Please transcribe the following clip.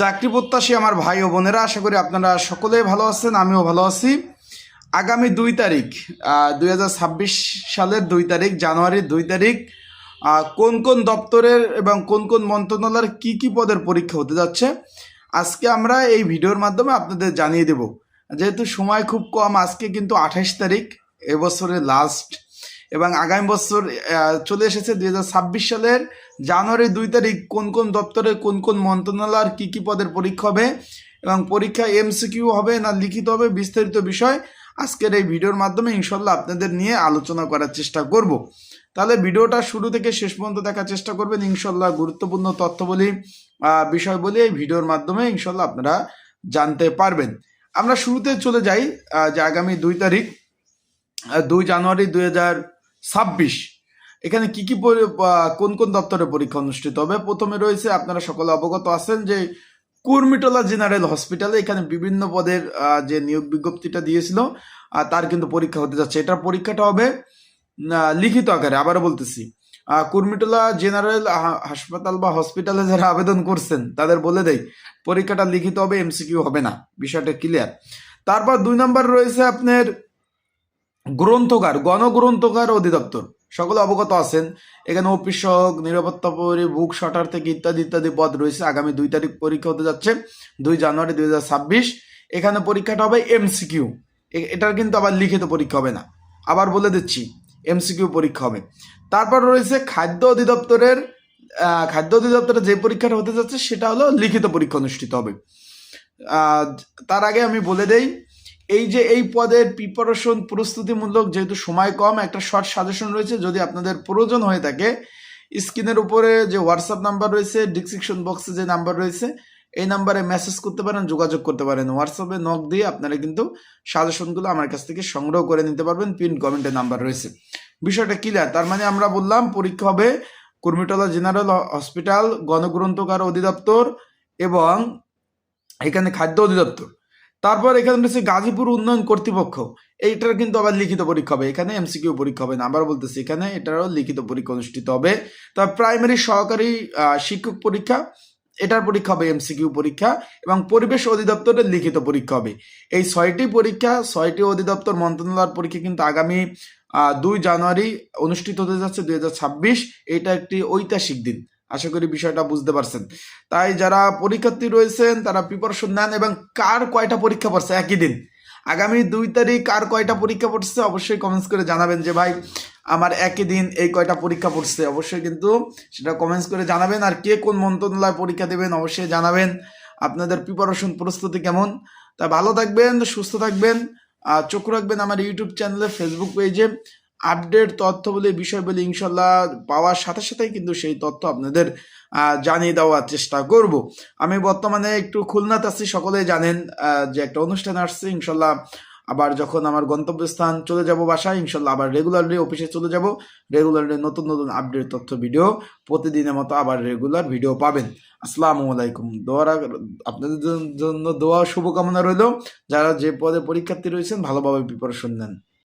চাকরি প্রত্যাশী আমার ভাই ও বোনেরা, আশা করি আপনারা সকলেই ভালো আছেন, আমিও ভালো আছি। আগামী দুই তারিখ দুই হাজার ছাব্বিশ সালের দুই তারিখ, জানুয়ারির দুই তারিখ কোন কোন দপ্তরের এবং কোন কোন মন্ত্রণালয়ের কি কি পদের পরীক্ষা হতে যাচ্ছে, আজকে আমরা এই ভিডিওর মাধ্যমে আপনাদের জানিয়ে দেব। যেহেতু সময় খুব কম, আজকে কিন্তু আঠাশ তারিখ, এবছরের লাস্ট এবং আগামী বছর চলে এসেছে দুই হাজার ছাব্বিশ সালের জানুয়ারি দুই তারিখ কোন কোন দপ্তরে কোন কোন মন্ত্রণালয়ের কি কি পদের পরীক্ষা হবে এবং পরীক্ষা এমসিকিউ হবে না লিখিত হবে বিস্তারিত বিষয় আজকের এই ভিডিওর মাধ্যমে ইনশাল্লাহ আপনাদের নিয়ে আলোচনা করার চেষ্টা করব। তাহলে ভিডিওটা শুরু থেকে শেষ পর্যন্ত দেখার চেষ্টা করবেন। ইনশাল্লাহ গুরুত্বপূর্ণ তথ্য তথ্যবলী আহ, বিষয়বলী এই ভিডিওর মাধ্যমে ইনশাল্লাহ আপনারা জানতে পারবেন। আমরা শুরুতে চলে যাই যে আগামী দুই তারিখ দুই জানুয়ারি দুই হাজার ছাব্বিশ। এখানে কি কি কোন কোন দপ্তরে পরীক্ষা অনুষ্ঠিত হবে? প্রথমে রয়েছে, আপনারা সকলে অবগত আছেন যে কুর্মিটোলা জেনারেল হসপিটালে এখানে বিভিন্ন পদের যে নিয়োগ বিজ্ঞপ্তিটা দিয়েছিল তার কিন্তু পরীক্ষা হতে যাচ্ছে। এটার পরীক্ষাটা হবে লিখিত আকারে। আবার বলতেছি কুর্মিটোলা জেনারেল হাসপাতাল বা হসপিটালে যারা আবেদন করছেন, তাদের বলে দেয় পরীক্ষাটা লিখিত হবে, এমসিকিউ হবে না। বিষয়টা ক্লিয়ার। তারপর দুই নম্বর রয়েছে আপনার গ্রন্থকার গণগ্রন্থকার অধিদপ্তর। সকলে অবগত আছেন। এখানে অফিস সহক, নিরাপত্তা পরি বুক শটার থেকে ইত্যাদি ইত্যাদি পদ রয়েছে। আগামী দুই তারিখ পরীক্ষা হতে যাচ্ছে, দুই জানুয়ারি দুই হাজার ছাব্বিশ। এখানে পরীক্ষাটা হবে এমসিকিউ এটার কিন্তু আবার লিখিত পরীক্ষা হবে না। আবার বলে দিচ্ছি এমসিকিউ পরীক্ষা হবে। তারপর রয়েছে খাদ্য অধিদপ্তরের খাদ্য অধিদপ্তরের যে পরীক্ষাটা হতে যাচ্ছে, সেটা হলো লিখিত পরীক্ষা অনুষ্ঠিত হবে। তার আগে আমি বলে দেই এই যে এই পদের প্রিপারেশন প্রস্তুতিমূলক যেহেতু সময় কম, একটা শর্ট সাজেশন রয়েছে, যদি আপনাদের প্রয়োজন হয়ে থাকে, স্ক্রিনের উপরে যে হোয়াটসঅ্যাপ নাম্বার রয়েছে ডিসক্রিপশন বক্সে যে নাম্বার রয়েছে, এই নাম্বারে মেসেজ করতে পারেন, যোগাযোগ করতে পারেন। হোয়াটসঅ্যাপে নক দিয়ে আপনারা কিন্তু সাজেশনগুলো আমার কাছ থেকে সংগ্রহ করে নিতে পারবেন পিন কমেন্টে নাম্বার রয়েছে। বিষয়টা ক্লিয়ার তার মানে আমরা বললাম, পরীক্ষা হবে কুর্মিটোলা জেনারেল হসপিটাল গণগ্রন্থকার অধিদপ্তর এবং এখানে খাদ্য অধিদপ্তর। তারপর এখানে রয়েছে গাজীপুর উন্নয়ন কর্তৃপক্ষ। এইটার কিন্তু আবার লিখিত পরীক্ষা হবে। এখানে এমসিকিউ পরীক্ষা হবে না। আবার বলতেছি, এখানে এটারও লিখিত পরীক্ষা অনুষ্ঠিত হবে। তার প্রাইমারি সহকারী শিক্ষক পরীক্ষা, এটার পরীক্ষা হবে এমসিকিউ পরীক্ষা এবং পরিবেশ অধিদপ্তরের লিখিত পরীক্ষা হবে। এই ছয়টি পরীক্ষা, ছয়টি অধিদপ্তর মন্ত্রণালয়ের পরীক্ষা কিন্তু আগামী দুই জানুয়ারি অনুষ্ঠিত হতে যাচ্ছে দুই হাজার ছাব্বিশ। এটা একটি ঐতিহাসিক দিন। আশা করি বিষয়টা বুঝতে পারছেন। তাই যারা পরীক্ষার্থী রয়েছেন, তারা প্রিপারেশন নেন এবং কার কয়টা পরীক্ষা পড়ছে একই দিন। আগামী দুই তারিখ কার কয়টা পরীক্ষা পড়ছে অবশ্যই কমেন্টস করে জানাবেন যে, ভাই, আমার একই দিন এই কয়টা পরীক্ষা পড়ছে? অবশ্যই কিন্তু সেটা কমেন্টস করে জানাবেন। আর কে কোন মন্ত্রণালয় পরীক্ষা দেবেন অবশ্যই জানাবেন। আপনাদের প্রিপারেশন প্রস্তুতি কেমন? তা ভালো থাকবেন, সুস্থ থাকবেন। আর চোখ রাখবেন আমার ইউটিউব চ্যানেলে ফেসবুক পেজে আপডেট তথ্য বলে বিষয় বলে ইনশাল্লাহ পাওয়ার সাথে সাথেই কিন্তু সেই তথ্য আপনাদের জানিয়ে দেওয়ার চেষ্টা করব। আমি বর্তমানে একটু খুলনাতে আছি, সকলেই জানেন যে একটা অনুষ্ঠান আসছে, ইনশাল্লাহ আবার যখন আমার গন্তব্যস্থান চলে যাব বাসায়, ইনশাল্লাহ আবার রেগুলারলি অফিসে চলে যাব। রেগুলারলি নতুন নতুন আপডেট তথ্য ভিডিও প্রতিদিনের মতো আবার রেগুলার ভিডিও পাবেন। আসসালামু আলাইকুম। দোয়ার আপনাদের জন্য দোয়া শুভকামনা রইল। যারা যে পদে পরীক্ষার্থী রয়েছেন, ভালোভাবে প্রিপারেশন নেন।